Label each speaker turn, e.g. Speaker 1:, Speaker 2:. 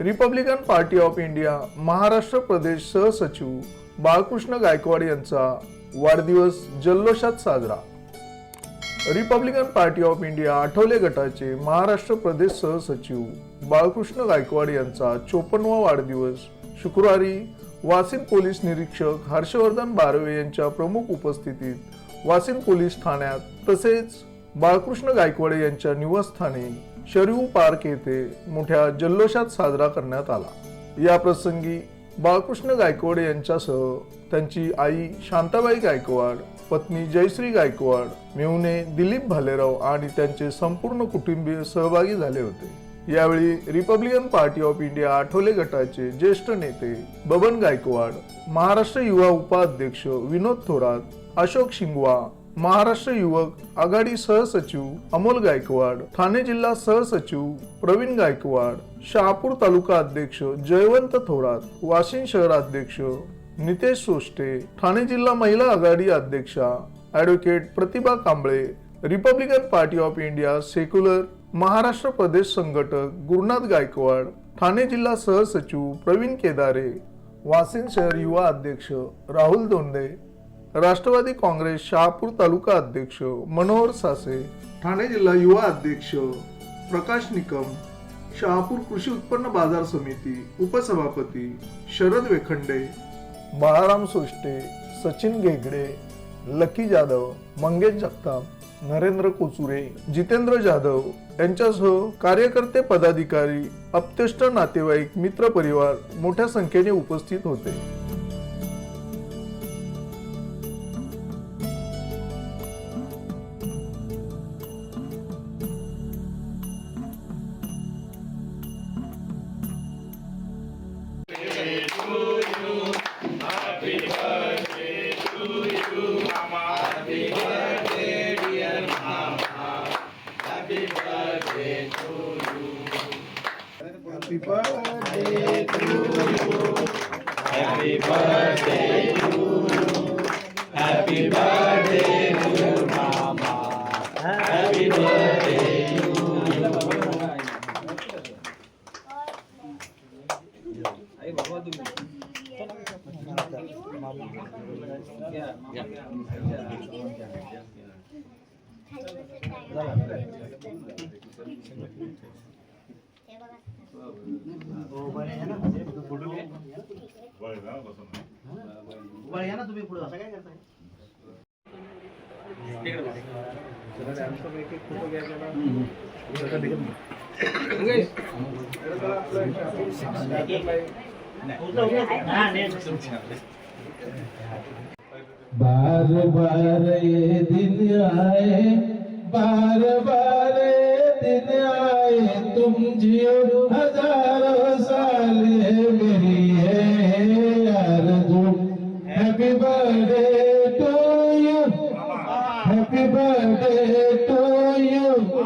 Speaker 1: Republican party of India Maharashtra प्रदेश सहसचिव बाळकृष्ण गायकवाड यांचा वाढदिवस जल्लोषात साजरा. Republican party of India Athawale गटाचे महाराष्ट्र प्रदेश सहसचिव बाळकृष्ण गायकवाड यांचा चोपन्नवा वाढदिवस शुक्रवारी वासिन पोलीस निरीक्षक हर्षवर्धन बारवे यांच्या प्रमुख उपस्थितीत वासिन पोलीस ठाण्यात तसेच बाळकृष्ण गायकवाड यांच्या निवासस्थानी शरीव पार्क येथे मोठ्या जल्लोषात साजरा करण्यात आला. या प्रसंगी बाळकृष्ण गायकवाड यांच्यासह त्यांची आई शांताबाई गायकवाड पत्नी जयश्री गायकवाड मेहुणे दिलीप भालेराव आणि त्यांचे संपूर्ण कुटुंबीय सहभागी झाले होते. यावेळी Republican party of India Athawale गटाचे ज्येष्ठ नेते बबन गायकवाड महाराष्ट्र युवा उपाध्यक्ष विनोद थोरात अशोक शिंगवा महाराष्ट्र युवक आघाडी सहसचिव अमोल गायकवाड ठाणे जिल्हा सहसचिव प्रवीण गायकवाड शहापूर तालुका अध्यक्ष जयवंत थोरात वाशिम शहर अध्यक्ष नितेश सोष्टे ठाणे जिल्हा महिला आघाडी अध्यक्षा advocate Pratibha Kamble Republican party of India secular Maharashtra प्रदेश संघटक गुरुनाथ गायकवाड ठाणे जिल्हा सहसचिव प्रवीण केदारे वाशिम शहर युवा अध्यक्ष राहुल दोंडे राष्ट्रवादी काँग्रेस शहापूर तालुका अध्यक्ष मनोहर सासे ठाणे जिल्हा युवा अध्यक्ष प्रकाश निकम शहापूर कृषी उत्पन्न बाजार समिती उपसभापती शरद वेखंडे बाळाराम सोष्टे सचिन घेगडे लकी जाधव मंगेश जगताप नरेंद्र कोचुरे जितेंद्र जाधव यांच्यासह कार्यकर्ते पदाधिकारी अप्तेष्ट नातेवाईक मित्र परिवार मोठ्या संख्येने उपस्थित होते.
Speaker 2: Happy birthday to you. Happy
Speaker 3: birthday to you. Happy birthday to Mama. Happy birthday to you. हो, या ना. तुम्ही पुढे असं काय करताय? बार बार ये दिन आए बार बार